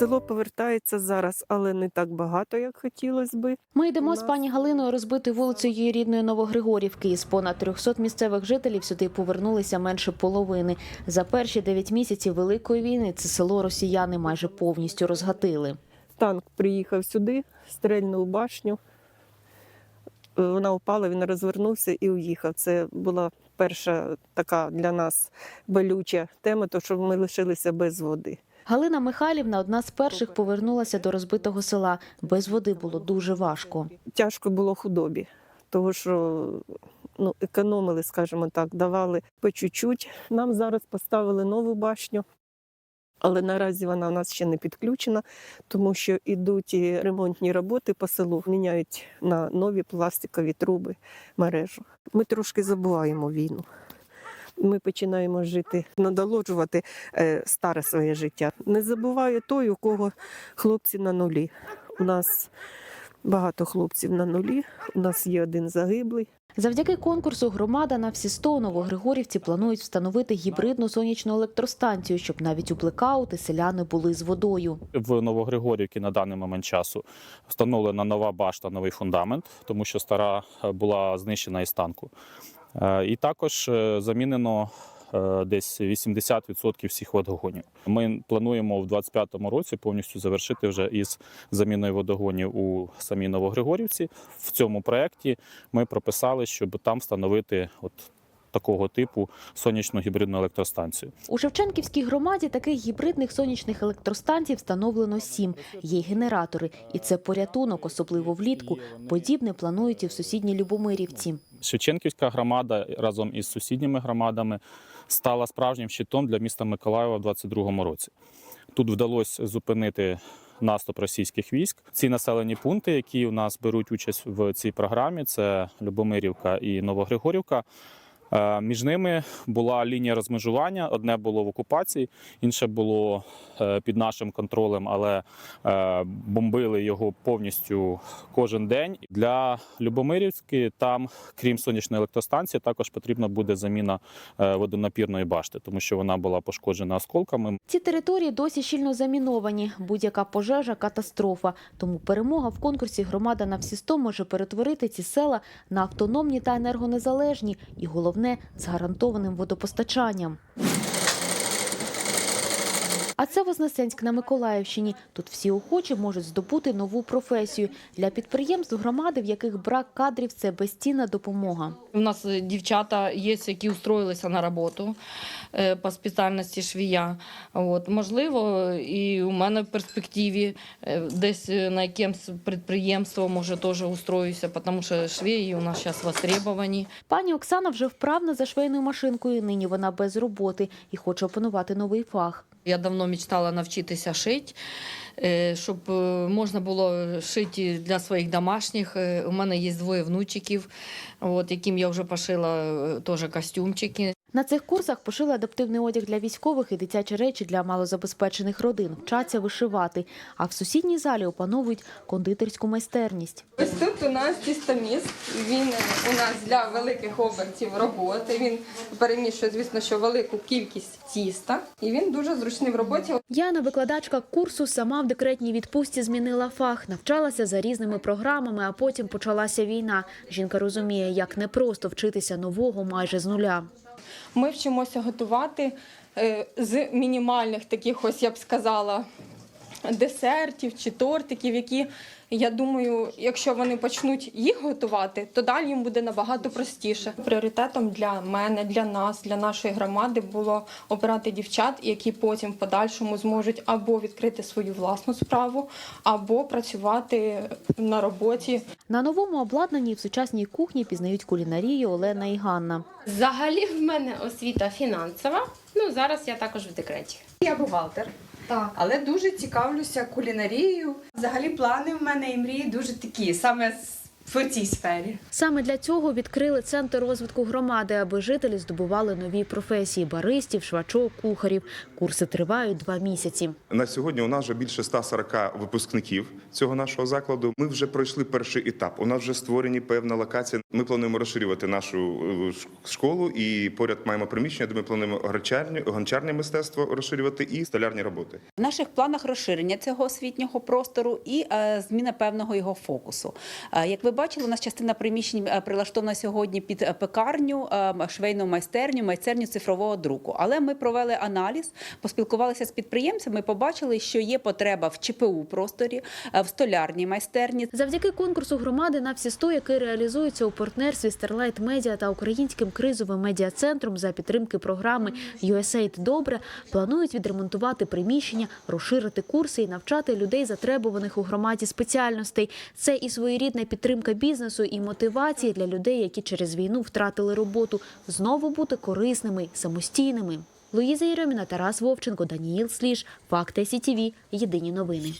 Село повертається зараз, але не так багато, як хотілося би. Ми йдемо з пані Галиною розбити вулицю її рідної Новогригорівки. З понад 300 місцевих жителів сюди повернулися менше половини. За перші 9 місяців Великої війни це село росіяни майже повністю розгатили. Танк приїхав сюди, стрельнув башню. Е, Вона впала, він розвернувся і уїхав. Це була перша така для нас болюча тема, то що ми лишилися без води. Галина Михайлівна одна з перших повернулася до розбитого села. Без води було дуже важко. Тяжко було худобі, тому що ну, економили, скажімо так, давали по чуть-чуть. Нам зараз поставили нову башню, але наразі вона у нас ще не підключена, тому що йдуть ремонтні роботи по селу, міняють на нові пластикові труби мережу. Ми трошки забуваємо війну. Ми починаємо жити, надолоджувати е, старе своє життя. Не забуваю той, у кого хлопці на нулі. У нас багато хлопців на нулі. У нас є один загиблий. Завдяки конкурсу громада на всі 100 Новогригорівці планують встановити гібридну сонячну електростанцію, щоб навіть у блекаути селяни були з водою. В Новогригорівці на даний момент часу встановлена нова башта, новий фундамент, тому що стара е, була знищена із танку. Е, І також е, замінено десь 80% всіх водогонів. Ми плануємо в 2025 році повністю завершити вже із заміною водогонів у самій Новогригорівці. В цьому проєкті ми прописали, щоб там встановити от такого типу сонячну гібридну електростанцію. У Шевченківській громаді таких гібридних сонячних електростанцій встановлено сім. Є й генератори, і це порятунок, особливо влітку. Подібне планують і в сусідній Любомирівці. Шевченківська громада разом із сусідніми громадами стала справжнім щитом для міста Миколаєва в 2022 році. Тут вдалося зупинити наступ російських військ. Ці населені пункти, які у нас беруть участь в цій програмі, це Любомирівка і Новогригорівка. Е, Між ними була лінія розмежування. Одне було в окупації, інше було е, під нашим контролем, але е, бомбили його повністю кожен день. Для Любомирівської там, крім сонячної електростанції, також потрібна буде заміна водонапірної башти, тому що вона була пошкоджена осколками. Ці території досі щільно заміновані. Будь-яка пожежа катастрофа. Тому перемога в конкурсі громада на всі 100 може перетворити ці села на автономні та енергонезалежні, і головне з гарантованим водопостачанням. Це Вознесенськ на Миколаївщині. Тут всі охочі можуть здобути нову професію. Для підприємств громади, в яких брак кадрів, це безцінна допомога. У нас е, дівчата є, які устроїлися на роботу е, по спеціальності швія. От, можливо, і у мене в перспективі е, десь на якимсь підприємство може теж устроюся, тому що швеї у нас зараз востребовані. Пані Оксана вже вправна за швейною машинкою. Нині вона без роботи і хоче опанувати новий фах. Я давно мечтала навчитися шити, е, щоб е, можна було шити для своїх домашніх. Е, У мене є двоє внучиків, от, яким я вже пошила теж костюмчики. На цих курсах пошили адаптивний одяг для військових і дитячі речі для малозабезпечених родин. Вчаться вишивати. А в сусідній залі опановують кондитерську майстерність. Ось тут у нас тістоміс. Він у нас для великих обертів роботи. Він перемішує, звісно, що велику кількість тіста, і він дуже зручний в роботі. Яна, викладачка курсу, сама в декретній відпустці змінила фах, навчалася за різними програмами, а потім почалася війна. Жінка розуміє, як непросто вчитися нового майже з нуля. Ми вчимося готувати е, з мінімальних таких, ось я б сказала, десертів чи тортиків, які я думаю, якщо вони почнуть їх готувати, то далі їм буде набагато простіше. Пріоритетом для мене, для нас, для нашої громади було обирати дівчат, які потім в подальшому зможуть або відкрити свою власну справу, або працювати на роботі На новому обладнанні в сучасній кухні пізнають кулінарію Олена і Ганна. Взагалі в мене освіта фінансова. Ну зараз я також в декреті. Я бухгалтер, Так. але дуже цікавлюся кулінарією. Взагалі плани в мене і мрії дуже такі, саме з в цій сфері. Саме для цього відкрили центр розвитку громади, аби жителі здобували нові професії баристів, швачок, кухарів. Курси тривають два місяці. На сьогодні у нас вже більше 140 випускників цього нашого закладу. Ми вже пройшли перший етап. У нас вже створені певна локація. Ми плануємо розширювати нашу е, школу і поряд маємо приміщення, де ми плануємо гончарні, гончарне мистецтво розширювати і столярні роботи. В наших планах розширення цього освітнього простору і е, зміна певного його фокусу. Е, Як ви бачили, у нас частина приміщень е, прилаштована сьогодні під е, пекарню, е, швейну майстерню, майстерню цифрового друку. Але ми провели аналіз, поспілкувалися з підприємцями, побачили, що є потреба в ЧПУ просторі, е, в столярній майстерні. Завдяки конкурсу громади на всі 100, який реалізується у партнерстві Starlight Media та Українським кризовим медіа-центром за підтримки програми USAID Добре, планують відремонтувати приміщення, розширити курси і навчати людей затребуваних у громаді спеціальностей. Це і своєрідна підтримка бізнесу, і мотивація для людей, які через війну втратили роботу, знову бути корисними, самостійними. Луїза Єрьоміна, Тарас Вовченко, Даніїл Сліж, Факти СІТІВІ. Єдині новини.